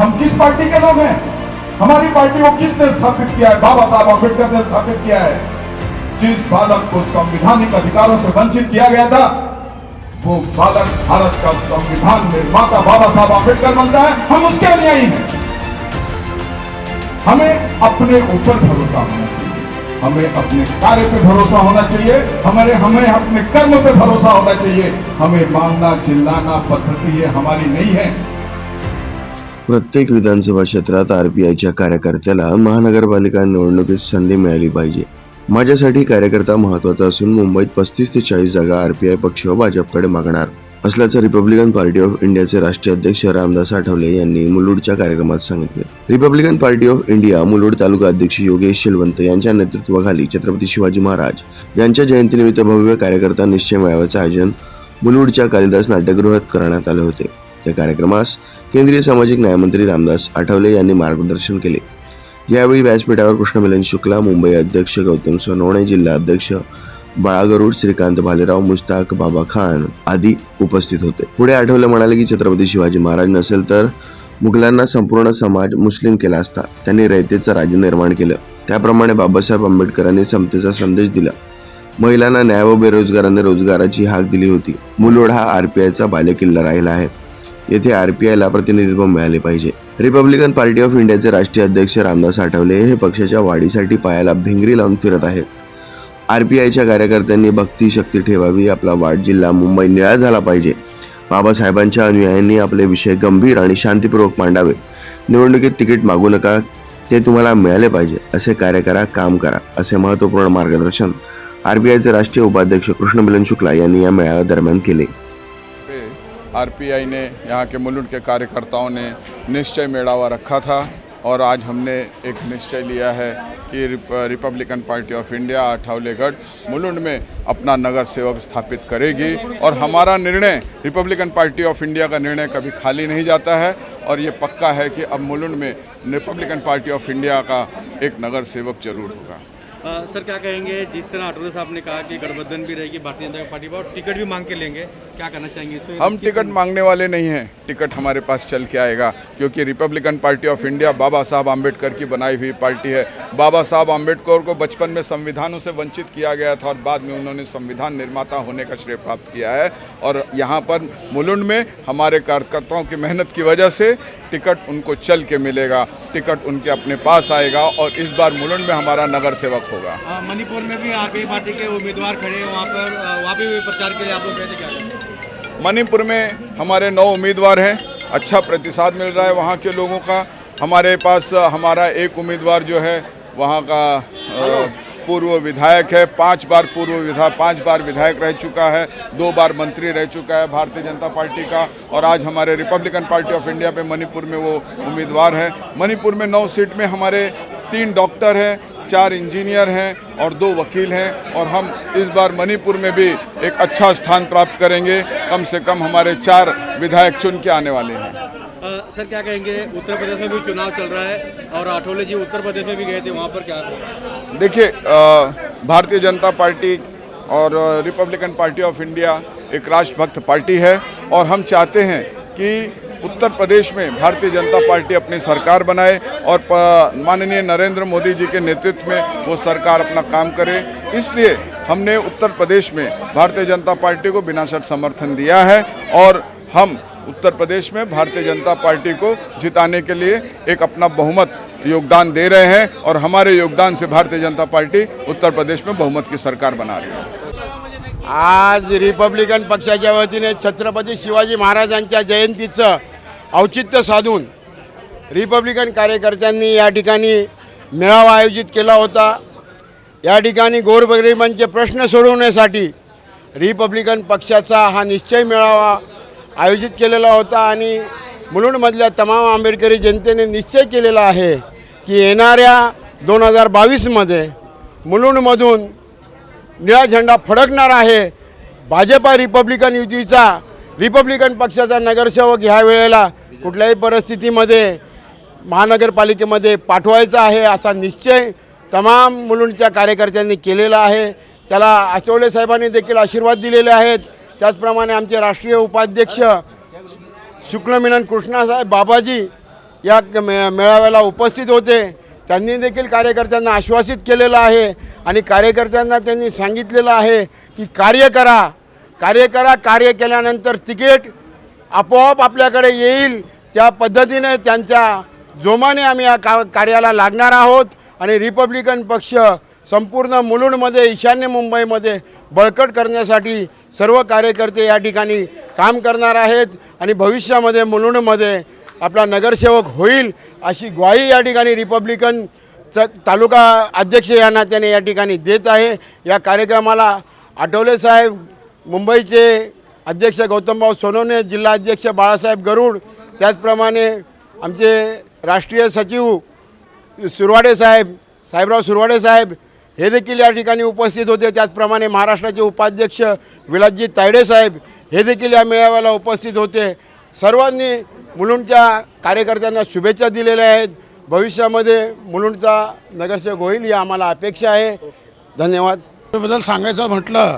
हम किस party के लोग हैं? हमारी पार्टी को किसने स्थापित किया है? बाबा साहब अंबेडकर ने स्थापित किया है। जिस बालक को संविधानिक अधिकारों से वंचित किया गया था, वो बालक भारत का संविधान निर्माता बाबा साहब अंबेडकर बनता है। हम उसके अनुयायी हैं। हमें अपने ऊपर भरोसा होना चाहिए। हमें अपने कार्य पे भरोसा होना चाहिए। हमारे, हमें अपने कर्म पे भरोसा होना चाहिए। हमें मांगना चिल्लाना पद्धति ये हमारी नहीं है। प्रत्येक विधानसभा क्षेत्रात आरपीआयच्या कार्यकर्त्याला महानगरपालिका निवडणुकीत संधी मिळाली पाहिजे. माझ्यासाठी कार्यकर्ता महत्त्वाचा असून मुंबईत पस्तीस ते चाळीस जागा आरपीआय पक्ष भाजपकडे मागणार. असल्याचं रिपब्लिकन पार्टी ऑफ इंडियाचे राष्ट्रीय अध्यक्ष रामदास आठवले यांनी मुलुडच्या कार्यक्रमात सांगितले. Republican Party of India Mulund taluka अध्यक्ष योगेश शेलवंत यांच्या नेतृत्वाखाली छत्रपती शिवाजी महाराज यांच्या जयंतीनिमित्त भव्य कार्यकर्ता निश्चय मेळाव्याचं आयोजन मुलुडच्या कालिदास नाट्यगृहात करण्यात आले होते. या कार्यक्रमास केंद्रीय सामाजिक न्यायमंत्री रामदास आठवले यांनी मार्गदर्शन केले. यावेळी व्यासपीठावर कृष्णमिलन शुक्ला मुंबई अध्यक्ष गौतम सोनवणे जिल्हा अध्यक्ष बाळागरुड श्रीकांत भालेराव मुस्ताक बाबा खान आदी उपस्थित होते. पुढे आठवले म्हणाले की छत्रपती शिवाजी महाराज नसेल तर मुघलांना संपूर्ण समाज मुस्लिम केला असता. त्यांनी रयतेचं राज्य निर्माण केलं. त्याप्रमाणे बाबासाहेब आंबेडकरांनी समतेचा संदेश दिला. महिलांना न्याय व बेरोजगारांनी रोजगाराची हाक दिली होती. मुलोड हा आरपीआयचा बालेकिल्ला राहिला आहे. येथे आर पी आयला प्रतिनिधित्व मिळाले पाहिजे. रिपब्लिकन पार्टी ऑफ इंडियाचे राष्ट्रीय अध्यक्ष रामदास आठवले हे पक्षाच्या वाढीसाठी पायाला भिंगरी लावून फिरत आहेत. आयच्या कार्यकर्त्यांनी भक्ती शक्ती ठेवावी आपला वाढ जिल्हा मुंबई निळा झाला पाहिजे. बाबासाहेबांच्या अनुयायांनी आपले विषय गंभीर आणि शांतीपूर्वक मांडावे. निवडणुकीत तिकीट मागू नका ते तुम्हाला मिळाले पाहिजे. असे कार्य करा काम करा असे महत्त्वपूर्ण मार्गदर्शन आरबीआयचे राष्ट्रीय उपाध्यक्ष कृष्णमिलन शुक्ला यांनी या मेळाव्यादरम्यान केले. आरपीआई ने, यहाँ के मुलुंड के कार्यकर्ताओं ने निश्चय मेड़ावा रखा था और आज हमने एक निश्चय लिया है कि रिप- Republican Party of India Athawalegarh Mulund में अपना नगर सेवक स्थापित करेगी और हमारा निर्णय, रिपब्लिकन पार्टी ऑफ़ इंडिया का निर्णय कभी खाली नहीं जाता है और ये पक्का है कि अब मुलुंड में रिपब्लिकन पार्टी ऑफ़ इंडिया का एक नगर सेवक ज़रूर होगा। अ, सर क्या कहेंगे? जिस तरह अटोले साहब ने कहा कि गठबंधन भी रहेगी भारतीय जनता पार्टी पर और टिकट भी मांग के लेंगे। क्या करना चाहेंगे इसमें हम टिकट मांगने वाले नहीं हैं। टिकट हमारे पास चल के आएगा क्योंकि रिपब्लिकन पार्टी ऑफ़ इंडिया बाबा साहब आम्बेडकर की बनाई हुई पार्टी है। बाबा साहब आम्बेडकर को बचपन में संविधानों से वंचित किया गया था और बाद में उन्होंने संविधान निर्माता होने का श्रेय प्राप्त किया है। और यहाँ पर मुलुंड में हमारे कार्यकर्ताओं की मेहनत की वजह से टिकट उनको चल के मिलेगा टिकट उनके अपने पास आएगा और इस बार मुलुंड में हमारा नगर सेवक होगा। मणिपुर में भी आगे पार्टी के उम्मीदवार खड़े हैं वहाँ पर वहाँ भी प्रचार के लिए आप लोग क्या? मणिपुर में हमारे नौ उम्मीदवार हैं अच्छा प्रतिसाद मिल रहा है वहाँ के लोगों का। हमारे पास हमारा एक उम्मीदवार जो है वहाँ का पूर्व विधायक है पाँच बार पूर्व विधायक पाँच बार विधायक रह चुका है दो बार मंत्री रह चुका है भारतीय जनता पार्टी का और आज हमारे रिपब्लिकन पार्टी ऑफ़ इंडिया पे मणिपुर में वो उम्मीदवार है। मणिपुर में नौ सीट में हमारे तीन डॉक्टर हैं चार इंजीनियर हैं और दो वकील हैं और हम इस बार मणिपुर में भी एक अच्छा स्थान प्राप्त करेंगे। कम से कम हमारे चार विधायक चुन के आने वाले हैं। अ, सर क्या कहेंगे? उत्तर प्रदेश में भी चुनाव चल रहा है और आठोले जी उत्तर प्रदेश में भी गए थे वहाँ पर क्या देखिए भारतीय जनता पार्टी और रिपब्लिकन पार्टी ऑफ़ इंडिया एक राष्ट्रभक्त पार्टी है और हम चाहते हैं कि उत्तर प्रदेश में भारतीय जनता पार्टी अपनी सरकार बनाए और माननीय नरेंद्र मोदी जी के नेतृत्व में वो सरकार अपना काम करे। इसलिए हमने उत्तर प्रदेश में भारतीय जनता पार्टी को बिना शर्त समर्थन दिया है और हम उत्तर प्रदेश में भारतीय जनता पार्टी को जिताने के लिए एक अपना बहुमत योगदान दे रहे हैं और हमारे योगदान से भारतीय जनता पार्टी उत्तर प्रदेश में बहुमत की सरकार बना रही है। आज रिपब्लिकन पक्षाच्या वतीने छत्रपती शिवाजी महाराजांच्या जयंतीचं औचित्य साधून रिपब्लिकन कार्यकर्त्यांनी या ठिकाणी मेळावा आयोजित केला होता. या ठिकाणी गोरगरिबांचे प्रश्न सोडवण्यासाठी रिपब्लिकन पक्षाचा हा निश्चय मेळावा आयोजित केलेला होता आणि मुलुंडमधल्या तमाम आंबेडकरी जनतेने निश्चय केलेला आहे की येणाऱ्या दोन हजार बावीसमध्ये मुलुंडमधून निळा झेंडा फडकणार आहे. भाजपा रिपब्लिकन युतीचा रिपब्लिकन पक्षाचा नगरसेवक ह्या वेळेला कुठल्याही परिस्थितीमध्ये महानगरपालिकेमध्ये पाठवायचा आहे असा निश्चय तमाम मुलुंडच्या कार्यकर्त्यांनी केलेला आहे. त्याला आठवले साहेबांनी देखील आशीर्वाद दिलेले आहेत. त्याचप्रमाणे आमचे राष्ट्रीय उपाध्यक्ष शुक्लमिलन कृष्णासाहेब बाबाजी या मे मेळाव्याला उपस्थित होते. त्यांनी देखील कार्यकर्त्यांना आश्वासित केलेलं आहे आणि कार्यकर्त्यांना त्यांनी सांगितलेलं आहे की कार्य करा. कार्य करा कार्य केल्यानंतर तिकीट आपोआप आपल्याकडे येईल. त्या पद्धतीने त्यांच्या जोमाने आम्ही या का कार्याला लागणार आहोत आणि रिपब्लिकन पक्ष संपूर्ण मुलुंडमध्ये ईशान्य मुंबईमध्ये बळकट करण्यासाठी सर्व कार्यकर्ते या ठिकाणी काम करणार आहेत आणि भविष्यामध्ये मुलुंडमध्ये आपला नगरसेवक होईल अशी ग्वाही या ठिकाणी रिपब्लिकन च तालुका अध्यक्ष या नात्याने या ठिकाणी देत आहे. या कार्यक्रमाला आठवले साहेब मुंबईचे अध्यक्ष गौतमभाऊ सोनवणे जिल्हा अध्यक्ष बाळासाहेब गरुड त्याचप्रमाणे आमचे राष्ट्रीय सचिव सुरवाडे साहेब साहेबराव सुरवाडे साहेब हे देखील या ठिकाणी उपस्थित होते. त्याचप्रमाणे महाराष्ट्राचे उपाध्यक्ष विलासजी तायडे साहेब हे देखील या मेळाव्याला उपस्थित होते. सर्वांनी मुलुंडच्या कार्यकर्त्यांना शुभेच्छा दिलेल्या आहेत. भविष्यामध्ये मुलुंडचा नगरसेवक होईल ही आम्हाला अपेक्षा आहे. धन्यवाद. बद्दल सांगायचं म्हटलं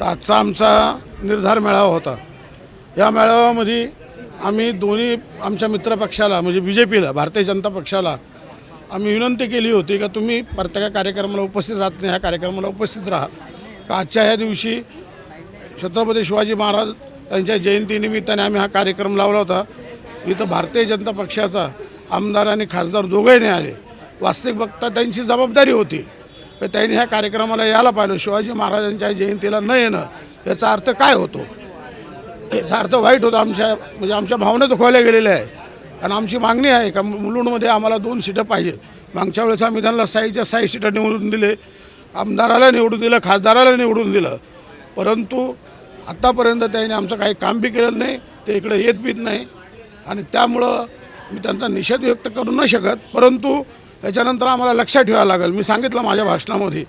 तर आजचा आमचा निर्धार मेळावा होता. या मेळाव्यामध्ये आम्ही दोन्ही आमच्या मित्रपक्षाला म्हणजे बी जे पीला भारतीय जनता पक्षाला आम्ही विनंती केली होती का तुम्ही प्रत्येक कार्यक्रमाला उपस्थित राहत नाही ह्या कार्यक्रमाला उपस्थित राहा. का आजच्या ह्या दिवशी छत्रपती शिवाजी महाराज त्यांच्या जयंतीनिमित्ताने आम्ही हा कार्यक्रम लावला होता? इथं भारतीय जनता पक्षाचा आमदार आणि खासदार दोघंही नाही आले. वास्तविक बघता त्यांची जबाबदारी होती. तर त्यांनी ह्या कार्यक्रमाला यायला पाहिलं. शिवाजी महाराजांच्या जयंतीला न येणं याचा अर्थ काय होतो? याचा अर्थ वाईट होतो. आमच्या म्हणजे आमच्या भावना दुखवल्या गेलेल्या आहे आणि आमची मागणी आहे का मुलुंडमध्ये आम्हाला दोन सीटं पाहिजेत. मागच्या वेळेस आम्ही त्यांना साईच्या साई सीटं निवडून दिले. आमदाराला निवडून दिलं खासदाराला निवडून दिलं. परंतु आत्तापर्यंत त्यांनी आमचं काही काम बी केलं नाही. ते इकडे येत बीत नाही. आणि त्यामुळं मी त्यांचा निषेध व्यक्त करू न शकत परंतु याच्यानंतर आम्हाला लक्षात ठेवावं लागेल. मी सांगितलं माझ्या भाषणामध्ये.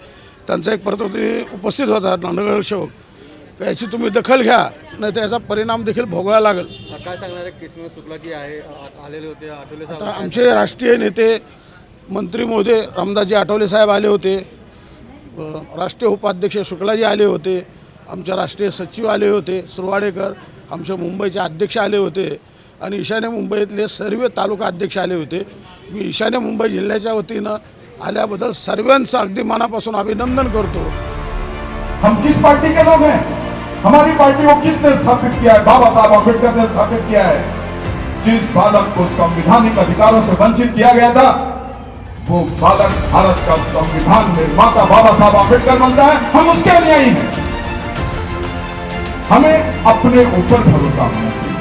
त्यांचा एक प्रतिनिधी उपस्थित होता नगरसेवक याची तुम्ही दखल घ्या नाही तर याचा परिणाम देखील भोगावा लागेल. काय सांगणार आहे आलेले होते आता आमचे राष्ट्रीय नेते मंत्री महोदय रामदासजी आठवले साहेब आले होते. राष्ट्रीय उपाध्यक्ष शुक्लाजी आले होते. आमचे राष्ट्रीय सचिव आले होते सुरवाडेकर. आमचे मुंबईचे अध्यक्ष आले होते. आणि ईशान्य मुंबईतले सर्व तालुका अध्यक्ष आले होते. मी ईशान्य मुंबई जिल्ह्याच्या वतीनं आल्याबद्दल सर्वांचं अगदी मनापासून अभिनंदन करतो. हम किस पार्टी के लोग हैं? हमारी पार्टी को किसने स्थापित किया है? बाबा साहब अम्बेडकर ने स्थापित किया है। जिस बालक को संविधानिक अधिकारों से वंचित किया गया था वो बालक भारत का संविधान निर्माता बाबा साहब अम्बेडकर बनता है। हम उसके अनुयायी हैं। हमें अपने ऊपर भरोसा होना चाहिए।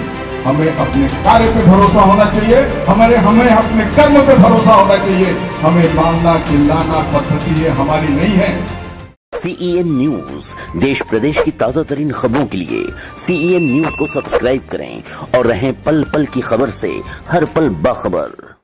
हमें अपने कार्य पे भरोसा होना चाहिए। हमारे, हमें अपने कर्म पे भरोसा होना चाहिए। हमें मारना चिल्लाना पद्धति ये हमारी नहीं है। सीईएन न्यूज़ देश प्रदेश की ताज़ा तरीन खबरों के लिए सीईएन न्यूज़ को सब्सक्राइब करें और रहें पल पल की खबर से हर पल बाखबर।